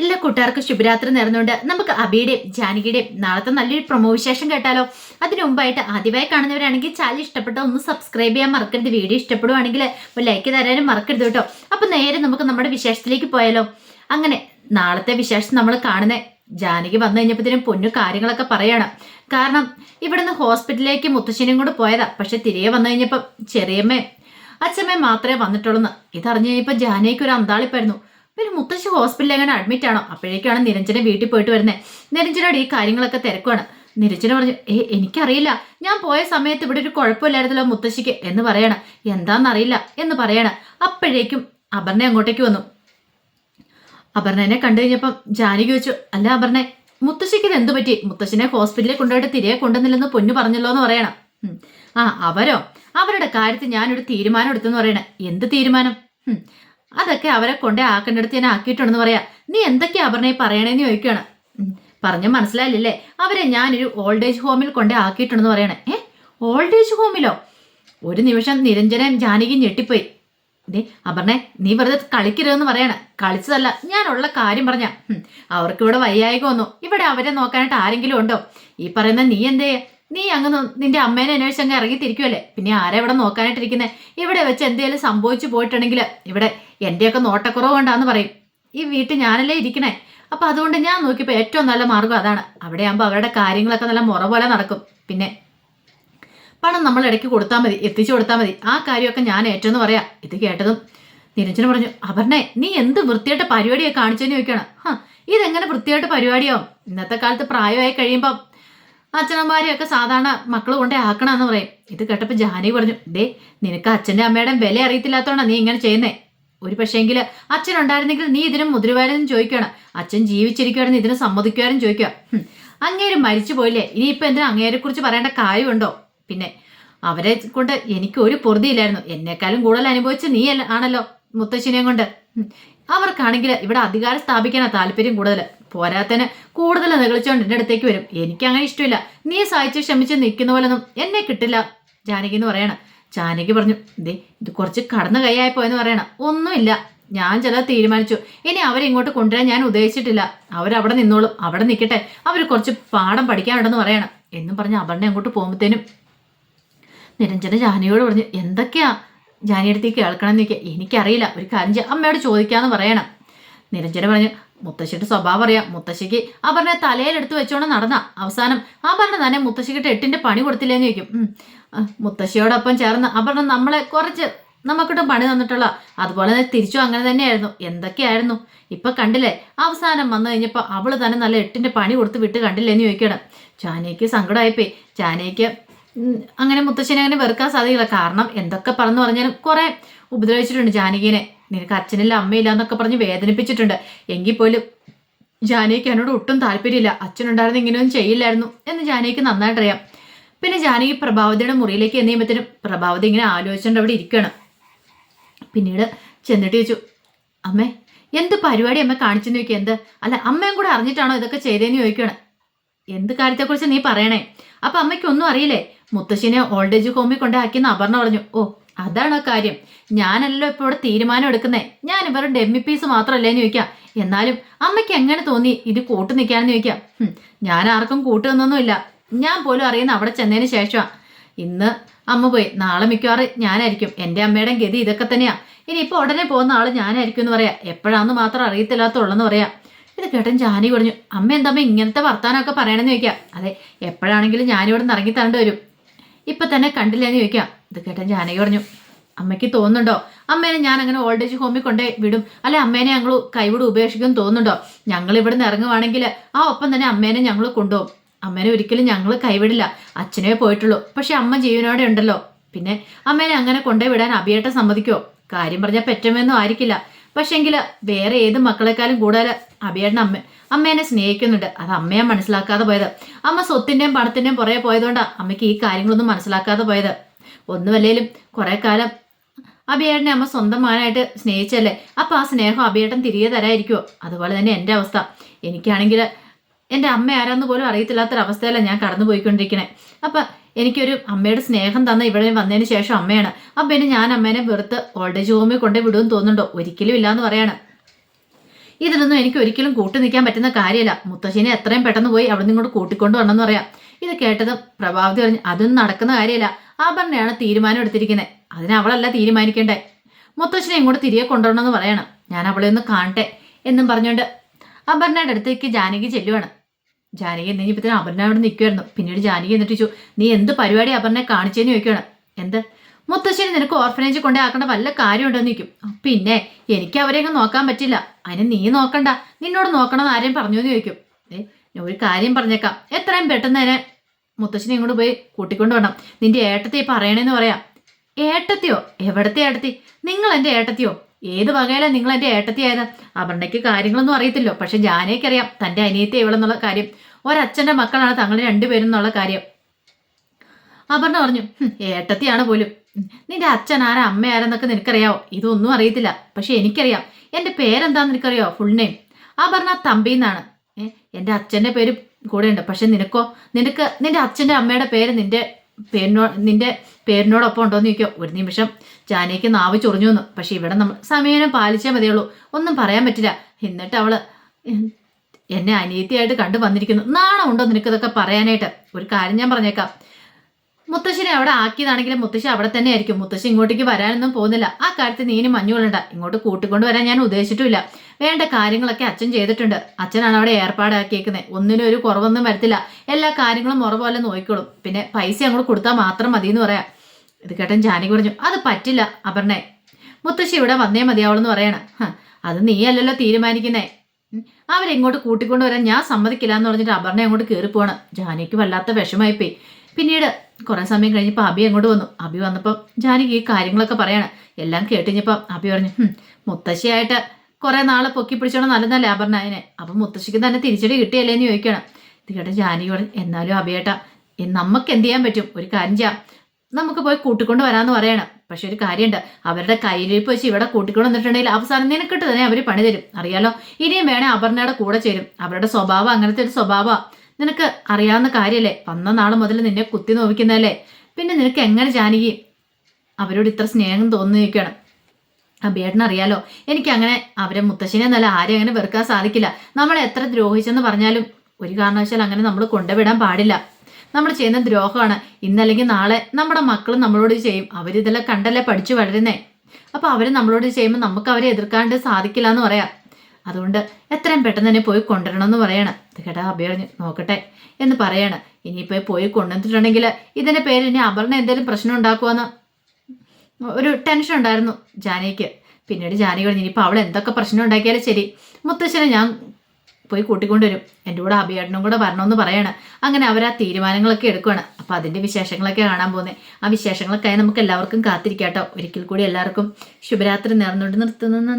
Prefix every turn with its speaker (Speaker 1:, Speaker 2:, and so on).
Speaker 1: ഇല്ല കൂട്ടുകാർക്ക് ശുഭരാത്രി നേർന്നുകൊണ്ട് നമുക്ക് അബിയുടെയും ജാനകിയുടെയും നാളത്തെ നല്ലൊരു പ്രൊമോ വിശേഷം കേട്ടാലോ? അതിനു മുമ്പായിട്ട് ആദ്യമായി കാണുന്നവരാണെങ്കിൽ ചാനൽ ഇഷ്ടപ്പെട്ട ഒന്ന് സബ്സ്ക്രൈബ് ചെയ്യാൻ മറക്കരുത്. വീഡിയോ ഇഷ്ടപ്പെടുവാണെങ്കിൽ ഒരു ലൈക്ക് തരാനും മറക്കരുത് കേട്ടോ. അപ്പൊ നേരെ നമുക്ക് നമ്മുടെ വിശേഷത്തിലേക്ക് പോയാലോ? അങ്ങനെ നാളത്തെ വിശേഷം നമ്മൾ കാണുന്ന ജാനകി വന്നു കഴിഞ്ഞപ്പോഴത്തേനും പൊന്നു കാര്യങ്ങളൊക്കെ പറയണം. കാരണം ഇവിടുന്ന് ഹോസ്പിറ്റലിലേക്ക് മുത്തശ്ശിനും കൂടെ പോയതാ. പക്ഷെ തിരികെ വന്നു കഴിഞ്ഞപ്പോൾ ചെറിയമ്മയും അച്ഛമ്മയും മാത്രമേ വന്നിട്ടുള്ളൂ ഇതറിഞ്ഞു കഴിഞ്ഞപ്പോൾ ജാനകിക്ക് ഒരു അന്താളിപ്പായിരുന്നു. പിന്നെ മുത്തശ്ശി ഹോസ്പിറ്റലിൽ എങ്ങനെ അഡ്മിറ്റ് ആണോ? അപ്പോഴേക്കാണ് നിരഞ്ജന വീട്ടിൽ പോയിട്ട് വരുന്നത് നിരഞ്ജനോട് ഈ കാര്യങ്ങളൊക്കെ തിരക്കുവാണ്. നിരഞ്ജന പറഞ്ഞു ഏ എനിക്കറിയില്ല. ഞാൻ പോയ സമയത്ത് ഇവിടെ ഒരു കുഴപ്പമില്ലായിരുന്നല്ലോ മുത്തശ്ശിക്ക് എന്ന് പറയണം. എന്താണെന്നറിയില്ല എന്ന് പറയണം. അപ്പോഴേക്കും അപർണ അങ്ങോട്ടേക്ക് വന്നു. അപർണനെ കണ്ടു കഴിഞ്ഞപ്പം ജാനകി വെച്ചു അല്ല അപർണെ മുത്തശ്ശിക്ക് ഇത് എന്തു പറ്റി? മുത്തശ്ശിനെ ഹോസ്പിറ്റലിൽ കൊണ്ടുപോയിട്ട് തിരികെ കൊണ്ടുവന്നില്ലെന്ന് പൊന്നു പറഞ്ഞല്ലോ എന്ന് പറയണം. ആ അവരോ? അവരുടെ കാര്യത്തിൽ ഞാനൊരു തീരുമാനം എടുത്തെന്ന് പറയണേ. എന്ത് തീരുമാനം. അതൊക്കെ അവരെ കൊണ്ടേ ആക്കേണ്ടടുത്ത് ഞാൻ ആക്കിയിട്ടുണ്ടെന്ന് പറയാ. നീ എന്തൊക്കെയാ അപർണയെ പറയണേന്ന് ചോദിക്കുകയാണ്. പറഞ്ഞ മനസ്സിലായില്ലേ അവരെ ഞാനൊരു ഓൾഡ് ഏജ് ഹോമിൽ കൊണ്ടേ ആക്കിയിട്ടുണ്ടെന്ന് പറയണേ. ഏ ഓൾഡ് ഏജ് ഹോമിലോ ഒരു നിമിഷം നിരഞ്ജനൻ ജാനകി ഞെട്ടിപ്പോയി. ദേ അപർണെ നീ വെറുതെ കളിക്കരുതെന്ന് പറയണ. കളിച്ചതല്ല ഞാനുള്ള കാര്യം പറഞ്ഞ. അവർക്ക് ഇവിടെ വയ്യായിക വന്നു. ഇവിടെ അവരെ നോക്കാനായിട്ട് ആരെങ്കിലും ഉണ്ടോ? ഈ പറയുന്ന നീ എന്തേ? നീ അങ്ങ് നിന്റെ അമ്മേനെ അന്വേഷിച്ച് അങ്ങ് ഇറങ്ങി പിന്നെ ആരാ ഇവിടെ നോക്കാനായിട്ടിരിക്കുന്നത് ഇവിടെ വെച്ച് എന്തെങ്കിലും സംഭവിച്ചു പോയിട്ടുണ്ടെങ്കിൽ ഇവിടെ എന്റെയൊക്കെ നോട്ടക്കുറവ് കൊണ്ടാന്ന് പറയും. ഈ വീട്ടിൽ ഞാനല്ലേ ഇരിക്കണേ? അപ്പൊ അതുകൊണ്ട് ഞാൻ നോക്കിയപ്പോൾ ഏറ്റവും നല്ല മാർഗം അതാണ്. അവിടെ ആകുമ്പോൾ അവരുടെ കാര്യങ്ങളൊക്കെ നല്ല മുറ പോലെ നടക്കും. പിന്നെ പണം നമ്മൾ ഇടയ്ക്ക് കൊടുത്താൽ മതി എത്തിച്ചു കൊടുത്താൽ മതി. ആ കാര്യമൊക്കെ ഞാൻ ഏറ്റെന്ന് പറയാം. ഇത് കേട്ടതും നിരഞ്ജന പറഞ്ഞു അപർണേ നീ എന്ത് വൃത്തിയായിട്ട് പരിപാടിയെ കാണിച്ചെന്ന് ചോദിക്കണം ഹാ ഇതെങ്ങനെ വൃത്തിയായിട്ട് പരിപാടിയാവും? ഇന്നത്തെ കാലത്ത് പ്രായമായി കഴിയുമ്പം അച്ഛനമ്മമാരെയൊക്കെ സാധാരണ മക്കൾ കൊണ്ടേ ആക്കണമെന്ന് പറയും. ഇത് കേട്ടപ്പോൾ ജാനകി പറഞ്ഞു ദേ നിനക്ക് അച്ഛന്റെ അമ്മയുടെ വില അറിയത്തില്ലാത്തതുകൊണ്ടാണ് നീ ഇങ്ങനെ ചെയ്യുന്നേ. ഒരു പക്ഷേങ്കിൽ അച്ഛൻ ഉണ്ടായിരുന്നെങ്കിൽ നീ ഇതിനും മുതിരുവാരെന്ന് ചോദിക്കണം അച്ഛൻ ജീവിച്ചിരിക്കുകയാണെന്ന് ഇതിന് സമ്മതിക്കുവാരും ചോദിക്കുക. അങ്ങേര് മരിച്ചു പോയില്ലേ? ഇനി ഇനിയിപ്പോൾ എന്തിനാ അങ്ങേരെ കുറിച്ച് പറയേണ്ട കാര്യമുണ്ടോ? പിന്നെ അവരെ കൊണ്ട് എനിക്ക് ഒരു പൊറുതിയില്ലായിരുന്നു. എന്നെക്കാളും കൂടുതൽ അനുഭവിച്ച നീ ആണല്ലോ മുത്തശ്ശിനെയും കൊണ്ട്. അവർക്കാണെങ്കിൽ ഇവിടെ അധികാരം സ്ഥാപിക്കാനാ താല്പര്യം കൂടുതൽ പോരാത്തന് കൂടുതൽ നികളിച്ചോണ്ട് എന്റെ അടുത്തേക്ക് വരും. എനിക്ക് അങ്ങനെ ഇഷ്ടമില്ല. നീ സഹായിച്ച് ക്ഷമിച്ച് നിൽക്കുന്ന പോലൊന്നും എന്നെ കിട്ടില്ല ജാനകി എന്ന് പറയണം. ജാനകി പറഞ്ഞു ദേ ഇത് കുറച്ച് കടന്നു കൈയായപ്പോ എന്ന് പറയണം. ഒന്നുമില്ല. ഞാൻ ചില തീരുമാനിച്ചു. ഇനി അവരെ ഇങ്ങോട്ട് കൊണ്ടുവരാൻ ഞാൻ ഉദ്ദേശിച്ചിട്ടില്ല. അവരവിടെ നിന്നോളും. അവിടെ നിൽക്കട്ടെ അവർ കുറച്ച് പാഠം പഠിക്കാനുണ്ടെന്ന് പറയണം. എന്നും പറഞ്ഞ് അപർണ അങ്ങോട്ട് പോകുമ്പോഴത്തേനും നിരഞ്ജന ജാനിയോട് പറഞ്ഞു എന്തൊക്കെയാ ജാനിയടുത്തേക്ക് കേൾക്കണം എന്ന് എനിക്കറിയില്ല. ഒരു കാര്യം അമ്മയോട് ചോദിക്കാമെന്ന് പറയണം. നിരഞ്ജന പറഞ്ഞു മുത്തശ്ശിയുടെ സ്വഭാവം അറിയാം. മുത്തശ്ശിക്ക് അപർണ തലയിലെടുത്ത് വെച്ചോണ്ട് നടന്ന. അവസാനം അപർണ തന്നെ മുത്തശ്ശിക്കിട്ട് എട്ടിന്റെ പണി കൊടുത്തില്ലേന്ന് ചോദിക്കും. മുത്തശ്ശിയോടൊപ്പം ചേർന്ന് അപർണ നമ്മളെ കുറച്ച് നമുക്കിട്ട് പണി തന്നിട്ടുള്ള അതുപോലെ തന്നെ തിരിച്ചും അങ്ങനെ തന്നെയായിരുന്നു. എന്തൊക്കെയായിരുന്നു? ഇപ്പൊ കണ്ടില്ലേ? അവസാനം വന്നു കഴിഞ്ഞപ്പോൾ അവൾ തന്നെ നല്ല എട്ടിന്റെ പണി കൊടുത്ത് വിട്ട് കണ്ടില്ലേന്ന് ചോദിക്കണം ചാനയ്ക്ക് സങ്കടമായിപ്പോയി ചാനയ്ക്ക് അങ്ങനെ മുത്തശ്ശനെ അങ്ങനെ വെറുക്കാൻ സാധിക്കില്ല കാരണം എന്തൊക്കെ പറഞ്ഞു പറഞ്ഞാലും കുറെ ഉപദ്രവിച്ചിട്ടുണ്ട് ജാനകിനെ നിനക്ക് അച്ഛനില്ല അമ്മയില്ല എന്നൊക്കെ പറഞ്ഞ് വേദനിപ്പിച്ചിട്ടുണ്ട്. എങ്കിൽ പോലും ജാനകിക്ക് എന്നോട് ഒട്ടും താല്പര്യമില്ല. അച്ഛനുണ്ടായിരുന്നു ഇങ്ങനെയൊന്നും ചെയ്യില്ലായിരുന്നു എന്ന് ജാനകിക്ക് നന്നായിട്ടറിയാം. പിന്നെ ജാനകി പ്രഭാവതിയുടെ മുറിയിലേക്ക് എന്ന് ചെയ്യുമ്പോഴത്തേനും പ്രഭാവതി ഇങ്ങനെ ആലോചിച്ചുകൊണ്ട് അവിടെ ഇരിക്കുകയാണ്. പിന്നീട് ചെന്നിട്ട് ചോദിച്ചു അമ്മേ എന്ത് പരിപാടി അമ്മ കാണിച്ചെന്ന് ചോദിക്കുക? എന്ത്? അല്ല അമ്മയും കൂടെ അറിഞ്ഞിട്ടാണോ ഇതൊക്കെ ചെയ്തതെന്ന് ചോദിക്കുകയാണ്. എന്ത് കാര്യത്തെക്കുറിച്ച് നീ പറയണേ? അപ്പൊ അമ്മയ്ക്കൊന്നും അറിയില്ലേ? മുത്തശ്ശിനെ ഓൾഡ് ഏജ് ഹോമിൽ കൊണ്ടാക്കിയെന്ന് അപർണ പറഞ്ഞു. ഓ അതാണ് കാര്യം. ഞാനല്ലോ ഇപ്പോൾ ഇവിടെ തീരുമാനം എടുക്കുന്നേ. ഞാൻ ഇവരുടെ ഡെമ്മി പീസ് മാത്രമല്ലേന്ന് ചോദിക്കാം. എന്നാലും അമ്മയ്ക്ക് എങ്ങനെ തോന്നി ഇത് കൂട്ടു നിൽക്കാനെന്ന് ചോദിക്കാം. ഞാൻ ആർക്കും കൂട്ടു നിന്നൊന്നുമില്ല. ഞാൻ പോലും അറിയുന്ന അവിടെ ചെന്നതിന് ശേഷമാണ് ഇന്ന് അമ്മ പോയി. നാളെ മിക്കവാറും ഞാനായിരിക്കും. എന്റെ അമ്മയുടെ ഗതി ഇതൊക്കെ തന്നെയാ. ഇനി ഇപ്പോൾ ഉടനെ പോകുന്ന ആൾ ഞാനായിരിക്കും എന്ന് പറയാം. എപ്പോഴാന്ന് മാത്രം അറിയത്തില്ലാത്തുള്ളെന്ന് പറയാം. ഇത് കേട്ടൻ ജാനി പറഞ്ഞു അമ്മ എന്താ ഇങ്ങനത്തെ വർത്താനമൊക്കെ പറയണമെന്ന് ചോദിക്കാം. അതെ എപ്പോഴാണെങ്കിലും ഞാനിവിടെ നിന്ന് ഇറങ്ങി തരേണ്ടി വരും. ഇപ്പൊ തന്നെ കണ്ടില്ലെന്ന് ചോദിക്കാം. ഇത് കേട്ടൻ ജാനകി പറഞ്ഞു അമ്മയ്ക്ക് തോന്നുന്നുണ്ടോ? അമ്മേനെ ഞാൻ അങ്ങനെ ഓൾഡ് ഏജ് ഹോമിൽ കൊണ്ടേ വിടും. അല്ലെ അമ്മേനെ ഞങ്ങൾ കൈവിട് ഉപേക്ഷിക്കും തോന്നുന്നുണ്ടോ? ഞങ്ങൾ ഇവിടുന്ന് ഇറങ്ങുവാണെങ്കിൽ ആ ഒപ്പം തന്നെ അമ്മേനെ ഞങ്ങൾ കൊണ്ടുപോകും. അമ്മേനെ ഒരിക്കലും ഞങ്ങൾ കൈവിടില്ല. അച്ഛനെ പോയിട്ടുള്ളൂ. പക്ഷെ അമ്മ ജീവനോടെ ഉണ്ടല്ലോ. പിന്നെ അമ്മേനെ അങ്ങനെ കൊണ്ടേ വിടാൻ അഭിയേട്ട സമ്മതിക്കോ കാര്യം പറഞ്ഞാൽ പെറ്റമ്മയൊന്നും ആയിരിക്കില്ല. പക്ഷെങ്കിൽ വേറെ ഏത് മക്കളെക്കാളും കൂടുതൽ അഭിയേട്ടൻ അമ്മ അമ്മേനെ സ്നേഹിക്കുന്നുണ്ട്. അത് അമ്മയെ മനസ്സിലാക്കാതെ പോയത്. അമ്മ സ്വത്തിന്റെയും പണത്തിന്റെയും പുറകെ പോയതുകൊണ്ടാണ് അമ്മയ്ക്ക് ഈ കാര്യങ്ങളൊന്നും മനസ്സിലാക്കാതെ പോയത്. ഒന്നുമല്ലേലും കുറെ കാലം അഭിയേട്ടനെ അമ്മ സ്വന്തം മകനായിട്ട് സ്നേഹിച്ചല്ലേ? അപ്പൊ ആ സ്നേഹം അഭിയേട്ടൻ തിരികെ തരായിരിക്കുമോ അതുപോലെ തന്നെ എന്റെ അവസ്ഥ. എനിക്കാണെങ്കിൽ എന്റെ അമ്മ ആരാന്ന് പോലും അറിയത്തില്ലാത്തൊരവസ്ഥയല്ല ഞാൻ കടന്നു പോയിക്കൊണ്ടിരിക്കണേ അപ്പൊ എനിക്കൊരു അമ്മയുടെ സ്നേഹം തന്ന ഇവിടെ വന്നതിന് ശേഷം അമ്മയാണ്. അപ്പം പിന്നെ ഞാൻ അമ്മേനെ വെറുത്ത് ഓൾഡ് ഏജ് ഹോമിൽ കൊണ്ടേ വിടുമെന്ന് തോന്നുന്നുണ്ടോ? ഒരിക്കലും ഇല്ലാന്ന് പറയാണ്. ഇതിനൊന്നും എനിക്ക് ഒരിക്കലും കൂട്ടി നിൽക്കാൻ പറ്റുന്ന കാര്യമല്ല. മുത്തശ്ശിനെ എത്രയും പെട്ടെന്ന് പോയി അവിടെ നിന്നോട് കൂട്ടിക്കൊണ്ടു വരണമെന്ന് പറയാം. ഇത് കേട്ടത് പ്രഭാവതി പറഞ്ഞു അതൊന്നും നടക്കുന്ന കാര്യമല്ല. ആഭരണയാണ് തീരുമാനം എടുത്തിരിക്കുന്നത് അതിന് അവളല്ല തീരുമാനിക്കേണ്ടേ. മുത്തശ്ശനെ ഇങ്ങോട്ട് തിരികെ കൊണ്ടുവരണമെന്ന് പറയണം. ഞാൻ അവളെ ഒന്ന് കാണട്ടെ എന്നും പറഞ്ഞുകൊണ്ട് അപർണയുടെ അടുത്തേക്ക് ജാനകി ചെല്ലുവാണ്. ജാനകി എന്നിപ്പത്തിന് അപർണ അവിടെ നിൽക്കുമായിരുന്നു പിന്നീട് ജാനകി എന്നിട്ട് ചോദിച്ചു നീ എന്ത് പരിപാടി അപർണയെ കാണിച്ചേന്ന്? ചോദിക്കുകയാണ് എന്ത്? മുത്തശ്ശേരി നിനക്ക് ഓർഫനേജ് കൊണ്ടേ ആക്കേണ്ട വല്ല കാര്യമുണ്ടോ നിൽക്കും പിന്നെ എനിക്ക് അവരെയൊക്കെ നോക്കാൻ പറ്റില്ല. അതിന് നീ നോക്കണ്ട. നിന്നോട് നോക്കണമെന്ന് ആരെയും പറഞ്ഞു എന്ന് ചോദിക്കും. ഏ ഒരു കാര്യം പറഞ്ഞേക്കാം. എത്രയും പെട്ടെന്ന് തന്നെ മുത്തശ്ശിനെ ഇങ്ങോട്ട് പോയി കൂട്ടിക്കൊണ്ട് വേണം നിന്റെ ഏട്ടത്തെ പറയണേന്ന് പറയാം. ഏട്ടത്തിയോ? എവിടത്തെ ഏട്ടത്തി? നിങ്ങൾ എന്റെ ഏട്ടത്തിയോ? ഏത് വകയിലാണ് നിങ്ങൾ എന്റെ ഏട്ടത്തിയായത് അപർണയ്ക്ക് കാര്യങ്ങളൊന്നും അറിയത്തില്ലോ. പക്ഷെ ജാനയ്ക്കറിയാം തന്റെ അനിയത്തെ ഇവളെന്നുള്ള കാര്യം. ഒരച്ഛന്റെ മക്കളാണ് തങ്ങൾ രണ്ടുപേരും എന്നുള്ള കാര്യം. അപർണ പറഞ്ഞു "ഹും, ഏട്ടത്തിയാണ് പോലും. നിന്റെ അച്ഛൻ ആരാ? അമ്മ ആരെന്നൊക്കെ നിനക്കറിയാവോ? ഇതൊന്നും അറിയത്തില്ല. പക്ഷെ എനിക്കറിയാം. എന്റെ പേരെന്താന്ന് നിനക്കറിയോ ഫുൾ നെയിം അപർണ തമ്പി എന്നാണ് ഏ എന്റെ അച്ഛന്റെ പേര് കൂടെ ഉണ്ട് പക്ഷെ നിനക്കോ നിനക്ക് നിന്റെ അച്ഛന്റെ അമ്മയുടെ പേര് നിന്റെ പേരിനോ നിന്റെ പേരിനോടൊപ്പം ഉണ്ടോന്ന് ചോദിക്കോ. ഒരു നിമിഷം ജാനയ്ക്ക് നാവ് ചൊറിഞ്ഞു എന്ന് പക്ഷെ ഇവിടെ നമ്മൾ സമയം പാലിച്ചേ മതിയുള്ളൂ. ഒന്നും പറയാൻ പറ്റില്ല. എന്നിട്ട് അവൾ എന്നെ അനിയത്തിയായിട്ട് കണ്ടു വന്നിരിക്കുന്നു നാണം നാണമുണ്ടോ നിനക്കിതൊക്കെ പറയാനായിട്ട്? ഒരു കാര്യം ഞാൻ പറഞ്ഞേക്കാം. മുത്തശ്ശിനെ അവിടെ ആക്കിയതാണെങ്കിലും മുത്തശ്ശി അവിടെ തന്നെ ആയിരിക്കും. മുത്തശ്ശി ഇങ്ങോട്ടേക്ക് വരാനൊന്നും പോകുന്നില്ല. ആ കാര്യത്തിൽ നീനും മഞ്ഞുകൊള്ളണ്ട ഇങ്ങോട്ട് കൂട്ടിക്കൊണ്ട് വരാൻ ഞാൻ ഉദ്ദേശിച്ചിട്ടില്ല. വേണ്ട കാര്യങ്ങളൊക്കെ അച്ഛൻ ചെയ്തിട്ടുണ്ട്. അച്ഛനാണ് അവിടെ ഏർപ്പാടാക്കിയേക്കുന്നത് ഒന്നിനും ഒരു കുറവൊന്നും വരത്തില്ല. എല്ലാ കാര്യങ്ങളും പോലെ നോക്കിക്കോളും. പിന്നെ പൈസ അങ്ങോട്ട് കൊടുത്താൽ മാത്രം മതി എന്ന് പറയാം. ഇത് കേട്ടൻ ജാനി പറഞ്ഞു അത് പറ്റില്ല അപർണേ. മുത്തശ്ശി ഇവിടെ വന്നേ മതിയാവുള്ളൂ പറയണം. "ഹ, അത് നീ അല്ലല്ലോ തീരുമാനിക്കുന്നേ അവരെങ്ങോട്ട് കൂട്ടിക്കൊണ്ടുവരാൻ ഞാൻ സമ്മതിക്കില്ല എന്ന് പറഞ്ഞിട്ട് അപർണ അങ്ങോട്ട് കയറിപ്പോണം ജാനിക്ക് വല്ലാത്ത വിഷമായിപ്പോയി പിന്നീട് കുറെ സമയം കഴിഞ്ഞപ്പോൾ അബി അങ്ങോട്ട് വന്നു. അബി വന്നപ്പോൾ ജാനകി ഈ കാര്യങ്ങളൊക്കെ പറയാണ്. എല്ലാം കേട്ടുകഴിഞ്ഞപ്പോൾ അബി പറഞ്ഞു "ഹും, മുത്തശ്ശിയായിട്ട് കുറെ നാൾ പൊക്കി പിടിച്ചോണം നല്ലതല്ലേ അപർണ അതിനെ അപ്പം മുത്തശ്ശിക്ക് തന്നെ തിരിച്ചടി കിട്ടിയല്ലേ എന്ന് ചോദിക്കണം. ഇത് കേട്ട ജാനി പറഞ്ഞു എന്നാലും അബിയേട്ട നമുക്ക് എന്ത് ചെയ്യാൻ പറ്റും? ഒരു കാര്യം ചെയ്യാം. നമുക്ക് പോയി കൂട്ടിക്കൊണ്ട് വരാമെന്ന് പറയണം. പക്ഷെ ഒരു കാര്യമുണ്ട് അവരുടെ കയ്യിലിരിപ്പ് വെച്ച് ഇവിടെ കൂട്ടിക്കൊണ്ട് വന്നിട്ടുണ്ടെങ്കിൽ അവസാനം നിനക്കിട്ട് തന്നെ അവർ പണി തരും. അറിയാലോ? ഇനിയും വേണേ അപർണയുടെ കൂടെ ചേരും. അവരുടെ സ്വഭാവം അങ്ങനത്തെ ഒരു സ്വഭാവമാണ് നിനക്ക് അറിയാവുന്ന കാര്യമല്ലേ വന്ന നാൾ മുതൽ നിന്നെ കുത്തി നോവിക്കുന്നതല്ലേ? പിന്നെ നിനക്ക് എങ്ങനെ ജാനകി? അവരോട് ഇത്ര സ്നേഹം തോന്നിയിരിക്കണം അറിയാലോ എനിക്ക് അങ്ങനെ അവരെ മുത്തശ്ശിനെ നല്ല ആരെയും അങ്ങനെ വെറുക്കാൻ സാധിക്കില്ല. നമ്മളെ എത്ര ദ്രോഹിച്ചെന്ന് പറഞ്ഞാലും ഒരു കാരണവശാൽ അങ്ങനെ നമ്മൾ കൊണ്ടുവിടാൻ പാടില്ല. നമ്മൾ ചെയ്യുന്ന ദ്രോഹമാണ്. ഇന്നല്ലെങ്കിൽ നാളെ നമ്മുടെ മക്കളും നമ്മളോട് ചെയ്യും. അവരിതെല്ലാം കണ്ടല്ലേ പഠിച്ചു വളരുന്നേ. അപ്പോൾ അവർ നമ്മളോട് ചെയ്യുമ്പോൾ നമുക്ക് അവരെ എതിർക്കാണ്ട് സാധിക്കില്ല എന്ന് പറയാം. അതുകൊണ്ട് എത്രയും പെട്ടെന്ന് തന്നെ പോയി കൊണ്ടുവരണം എന്ന് പറയണം. ഇത് കേട്ടാ അഭി പറഞ്ഞു നോക്കട്ടെ എന്ന് പറയാണ്. ഇനിയിപ്പോൾ പോയി കൊണ്ടുവന്നിട്ടുണ്ടെങ്കിൽ ഇതിന്റെ പേര് ഇനി അപർണ എന്തെങ്കിലും പ്രശ്നം ഉണ്ടാക്കുമെന്ന് ഒരു ടെൻഷൻ ഉണ്ടായിരുന്നു ജാനയ്ക്ക് പിന്നീട് ജാനി പറഞ്ഞു ഇനിയിപ്പോൾ അവൾ എന്തൊക്കെ പ്രശ്നം ഉണ്ടാക്കിയാലും ശരി മുത്തശ്ശനെ ഞാൻ പോയി കൂട്ടിക്കൊണ്ടുവരും. എന്റെ കൂടെ അഭിയേട്ടനും കൂടെ വരണമെന്ന് പറയാണ്. അങ്ങനെ അവർ ആ തീരുമാനങ്ങളൊക്കെ എടുക്കുകയാണ് അപ്പോൾ അതിന്റെ വിശേഷങ്ങളൊക്കെ കാണാൻ പോകുന്നത് ആ വിശേഷങ്ങളൊക്കെ നമുക്ക് എല്ലാവർക്കും കാത്തിരിക്കാം കേട്ടോ ഒരിക്കൽ കൂടി എല്ലാവർക്കും ശുഭരാത്രി നേർന്നുകൊണ്ട് നിർത്തുന്നു.